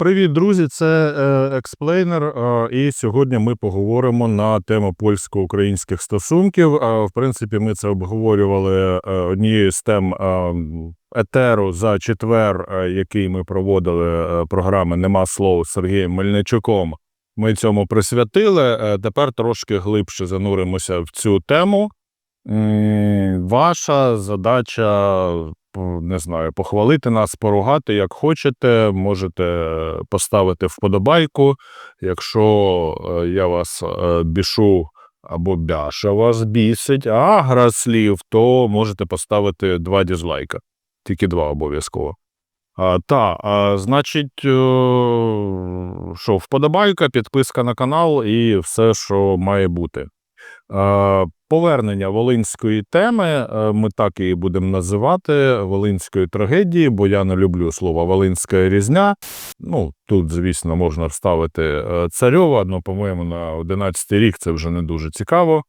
Привіт, друзі! Це е, експлейнер. І сьогодні ми поговоримо на тему польсько-українських стосунків. В принципі, ми це обговорювали е, однією з тем етеру за четвер, е, який ми проводили програми Нема слов з Сергієм Мельничуком. Ми цьому присвятили. Тепер трошки глибше зануримося в цю тему. Ваша задача не знаю, похвалити нас, поругати, як хочете. Можете поставити вподобайку. Якщо е, я вас е, бішу або бяша вас бісить, а гра слів, то можете поставити два дізлайка. Тільки два обов'язково. А, та, а, значить, е, що, вподобайка, підписка на канал і все, що має бути. Е, Повернення волинської теми, е, ми так її будемо називати, волинської трагедії, бо я не люблю слово волинська різня. Ну, тут, звісно, можна вставити е, царьова, але, по-моєму, на 11 рік це вже не дуже цікаво.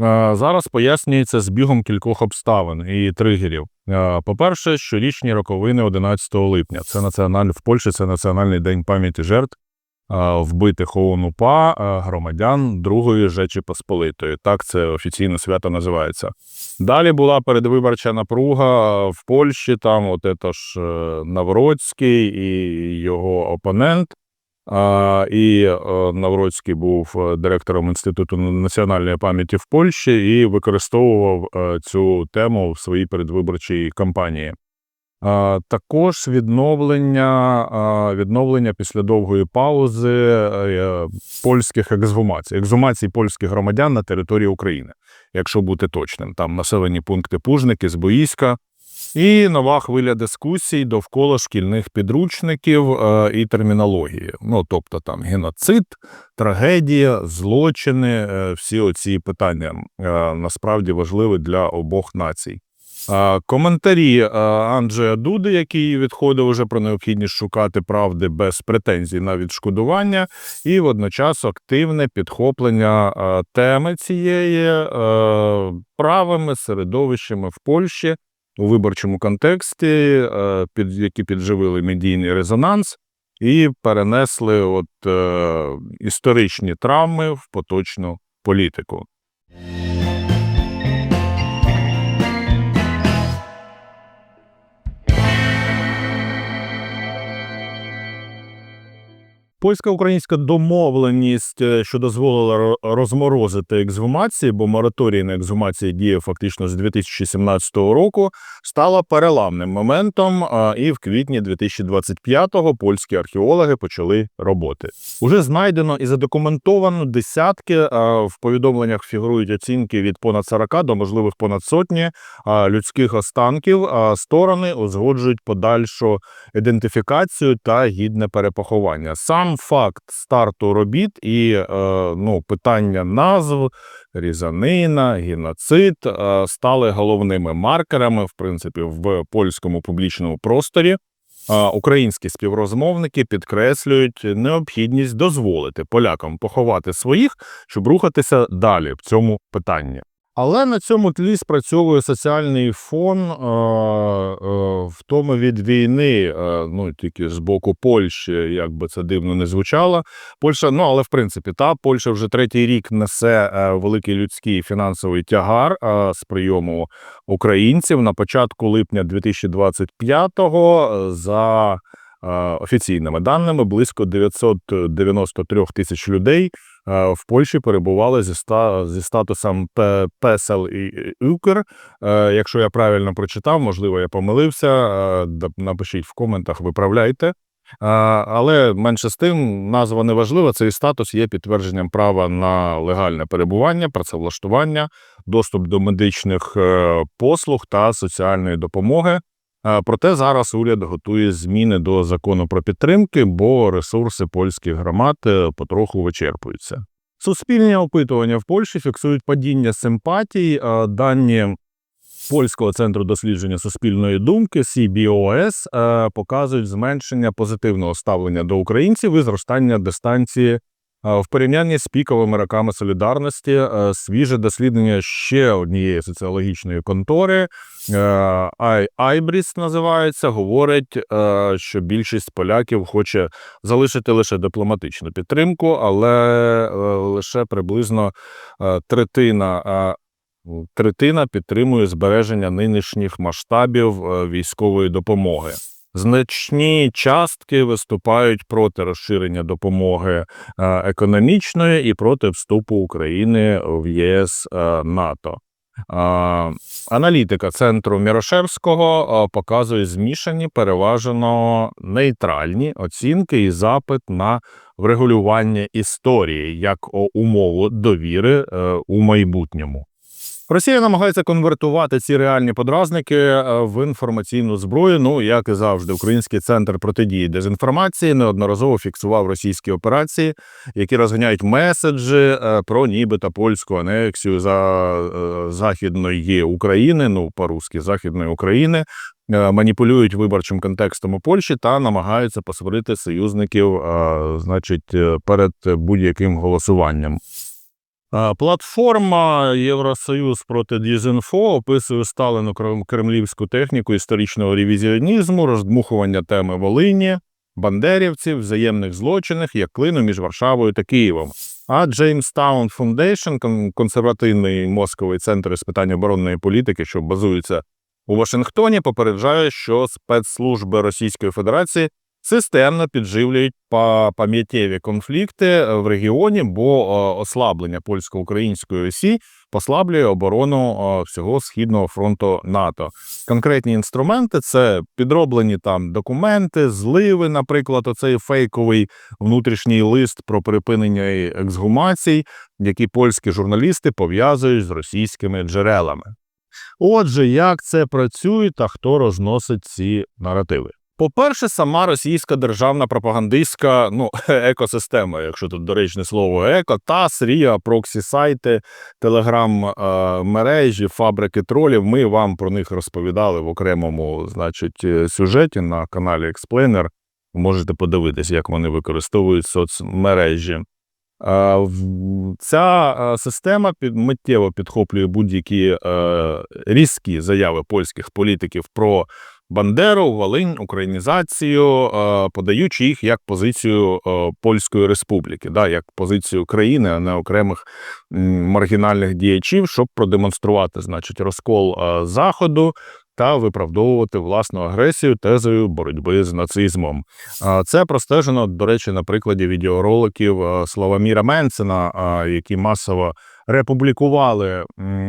Е, Зараз пояснюється збігом кількох обставин і тригерів. По-перше, щорічні роковини 11 липня. Це національ... в Польщі це Національний день пам'яті жертв вбитих ОУН УПА е, громадян Другої Жечі Посполитої. Так це офіційно свято називається. Далі була передвиборча напруга е, в Польщі. Там от це ж е, Навроцький і його опонент. І е, Навроцький був е, директором Інституту національної пам'яті в Польщі і використовував е, цю тему в своїй передвиборчій кампанії. Також відновлення, відновлення після довгої паузи е, польських ексгумацій, ексгумацій польських громадян на території України, якщо бути точним. Там населені пункти Пужники, Збоїська, і нова хвиля дискусій довкола шкільних підручників е, і термінології. Ну, тобто там геноцид, трагедія, злочини, е, всі оці питання насправді важливі для обох націй. Коментарі е, Анджея Дуди, який відходив уже про необхідність шукати правди без претензій на відшкодування, і водночас активне підхоплення е, теми цієї е, правими середовищами в Польщі у виборчому контексті, під які підживили медійний резонанс і перенесли от історичні травми в поточну політику. Польсько-українська домовленість, е, що дозволила ро- розморозити ексгумації, бо мораторій на ексгумації діє фактично з 2017 року, стала переламним моментом. І в квітні 2025-го польські археологи почали роботи. Уже знайдено і задокументовано десятки. В повідомленнях фігурують оцінки від понад 40 до можливих понад сотні людських останків. А сторони узгоджують подальшу ідентифікацію та гідне перепоховання. Сам факт старту робіт і е, ну, питання назв, різанина, геноцид е, стали головними маркерами, в принципі, в польському публічному просторі. А Українські співрозмовники підкреслюють необхідність дозволити полякам поховати своїх, щоб рухатися далі в цьому питанні. Але на цьому тлі спрацьовує соціальний фон е, е, втоми від війни, е, ну тільки з боку Польщі, як би це дивно не звучало. Польща, ну але в принципі, та Польща вже третій рік несе е, великий людський фінансовий тягар е, з прийому українців на початку липня 2025-го е, за е, офіційними даними близько 993 тисяч людей в Польщі перебували зі, ста, зі статусом ПЕСЕЛ і УКР. Е, Якщо я правильно прочитав, можливо, я помилився. е, Напишіть в коментах, виправляйте. Е, Але менше з тим, назва не важлива. Цей статус є підтвердженням права на легальне перебування, працевлаштування, доступ до медичних е, послуг та соціальної допомоги. Е, Проте зараз уряд готує зміни до закону про підтримки, бо ресурси польських громад е, потроху вичерпуються. Суспільні опитування в Польщі фіксують падіння симпатій. Дані Польського центру дослідження суспільної думки CBOS е, показують зменшення позитивного ставлення до українців і зростання дистанції В порівнянні з піковими роками солідарності е, свіже дослідження ще однієї соціологічної контори е, Айбріс називається, говорить, е, що більшість поляків хоче залишити лише дипломатичну підтримку, але лише приблизно третина. Третина підтримує збереження нинішніх масштабів військової допомоги. Значні частки виступають проти розширення допомоги е, економічної і проти вступу України в ЄС е, НАТО. Е, Аналітика центру Мірошевського показує змішані, переважно нейтральні оцінки і запит на врегулювання історії як умову довіри у майбутньому. Росія намагається конвертувати ці реальні подразники е, в інформаційну зброю. Ну як і завжди, Український центр протидії дезінформації неодноразово фіксував російські операції, які розганяють меседжі е, про нібито польську анексію за е, західної України, ну по-русски західної України. Маніпулюють виборчим контекстом у Польщі та намагаються посварити союзників, значить, перед будь-яким голосуванням. Платформа Євросоюз проти дізінфо описує сталену кремлівську техніку історичного ревізіонізму, роздмухування теми Волині, бандерівців, взаємних злочинів як клину між Варшавою та Києвом. А Джеймстаун кон- консервативний мозковий центр з питань оборонної політики, що базується у Вашингтоні, попереджає, що спецслужби Російської Федерації системно підживлюють па- пам'яттєві конфлікти в регіоні, бо е, ослаблення польсько-української осі послаблює оборону е, всього східного фронту НАТО. Конкретні інструменти це підроблені там документи, зливи, наприклад, оцей фейковий внутрішній лист про припинення ексгумацій, які польські журналісти пов'язують з російськими джерелами. Отже, як це працює та хто розносить ці наративи? По-перше, сама російська державна пропагандистська ну, екосистема, якщо тут доречне слово еко, та Рія, проксі-сайти, телеграм-мережі, фабрики тролів. Ми вам про них розповідали в окремому значить, е, сюжеті на каналі Explainer. Можете подивитись, як вони використовують соцмережі. Е, Ця е, система миттєво підхоплює будь-які е, різкі заяви польських політиків про Бандеру, Волинь, українізацію, е, подаючи їх як позицію е, Польської Республіки, да, як позицію країни, а не окремих маргінальних діячів, щоб продемонструвати, значить, розкол е, заходу. Та виправдовувати власну агресію тезою боротьби з нацизмом. Це простежено, до речі, на прикладі відеороликів Славоміра Менцена, які масово републікували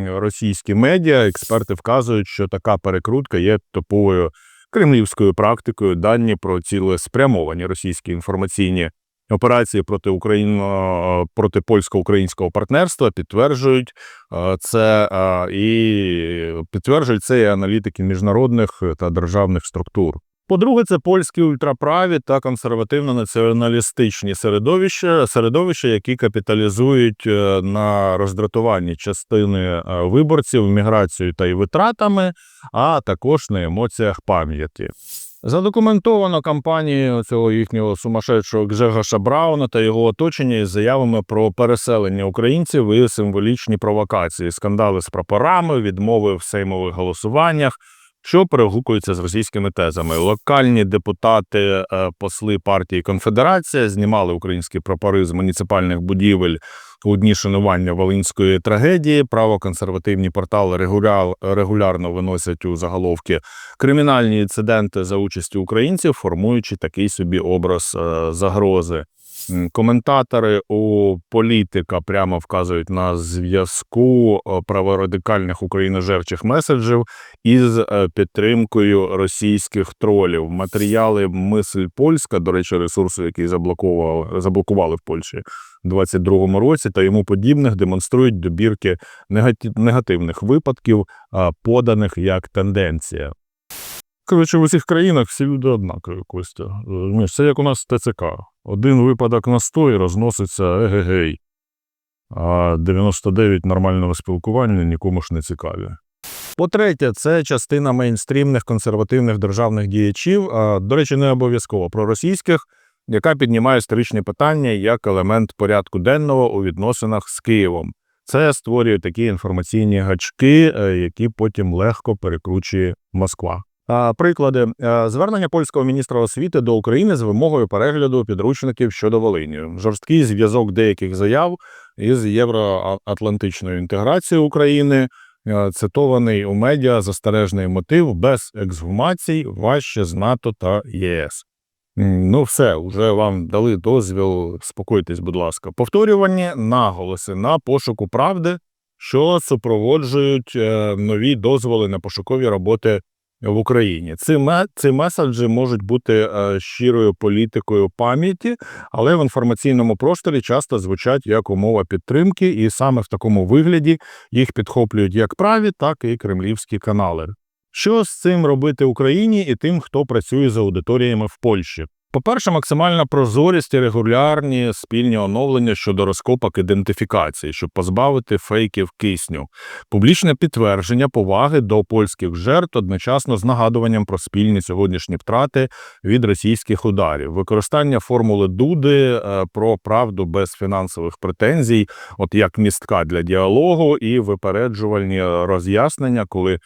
російські медіа. Експерти вказують, що така перекрутка є топовою кремлівською практикою. Дані про цілеспрямовані російські інформаційні операції проти Україно проти польсько-українського партнерства підтверджують е, це е, і підтверджують це і аналітики міжнародних та державних структур. По-друге, це польські ультраправі та консервативно-націоналістичні середовища, середовища, які капіталізують е, на роздратуванні частини е, виборців міграцією та й витратами, а також на емоціях пам'яті. Задокументовано кампанією цього їхнього сумасшедшого Гжегоша Брауна та його оточення із заявами про переселення українців і символічні провокації, скандали з прапорами, відмови в сеймових голосуваннях, що перегукуються з російськими тезами. Локальні депутати, е, посли партії Конфедерація знімали українські прапори з муніципальних будівель у дні шанування волинської трагедії. Правоконсервативні портали регуляр, регулярно виносять у заголовки кримінальні інциденти за участю українців, формуючи такий собі образ е, загрози. Коментатори у політика прямо вказують на зв'язку праворадикальних україножерчих меседжів із е, підтримкою російських тролів. Матеріали Мисль Польська, до речі, ресурсу, який заблокували, заблокували в Польщі у 22-му році, та йому подібних демонструють добірки негативних випадків, поданих як тенденція. Коротше, в усіх країнах всі люди однакові, Костя. Це як у нас ТЦК. Один випадок на 100 і розноситься егегей. А 99 нормального спілкування нікому ж не цікаві. По-третє, це частина мейнстрімних консервативних державних діячів. До речі, не обов'язково проросійських, яка піднімає історичні питання як елемент порядку денного у відносинах з Києвом. Це створює такі інформаційні гачки, е, які потім легко перекручує Москва. Приклади Е, звернення польського міністра освіти до України з вимогою перегляду підручників щодо Волині, жорсткий зв'язок деяких заяв із євроатлантичною інтеграцією України, е, цитований у медіа застережний мотив без ексгумацій важче з НАТО та ЄС. Ну, все, вже вам дали дозвіл. Спокойтесь, будь ласка. Повторювані наголоси на пошуку правди, що супроводжують е, нові дозволи на пошукові роботи в Україні. Ці, ці меседжі можуть бути е, щирою політикою пам'яті, але в інформаційному просторі часто звучать як умова підтримки, і саме в такому вигляді їх підхоплюють як праві, так і кремлівські канали. Що з цим робити Україні і тим, хто працює з аудиторіями в Польщі? По-перше, максимальна прозорість і регулярні спільні оновлення щодо розкопок ідентифікації, щоб позбавити фейків кисню, публічне підтвердження поваги до польських жертв одночасно з нагадуванням про спільні сьогоднішні втрати від російських ударів, використання формули Дуди е, про правду без фінансових претензій, от як містка для діалогу, і випереджувальні роз'яснення, коли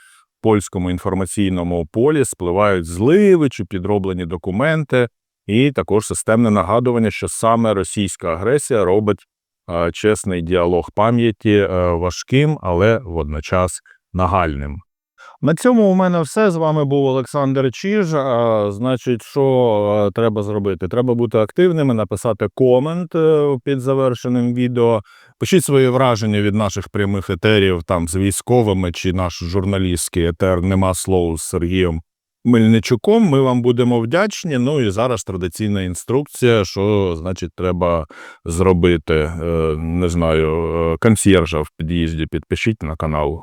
польському інформаційному полі спливають зливи чи підроблені документи, і також системне нагадування, що саме російська агресія робить е, чесний діалог пам'яті е, важким, але водночас нагальним. На цьому у мене все. З вами був Олександр Чіж. А, значить, що е, треба зробити? Треба бути активними, написати комент е, під завершеним відео. Пишіть свої враження від наших прямих етерів там з військовими чи наш журналістський етер нема слов з Сергієм Мельничуком. Ми вам будемо вдячні. Ну і зараз традиційна інструкція, що значить треба зробити. Е, Не знаю, е, консьєржа в під'їзді. Підпишіть на канал.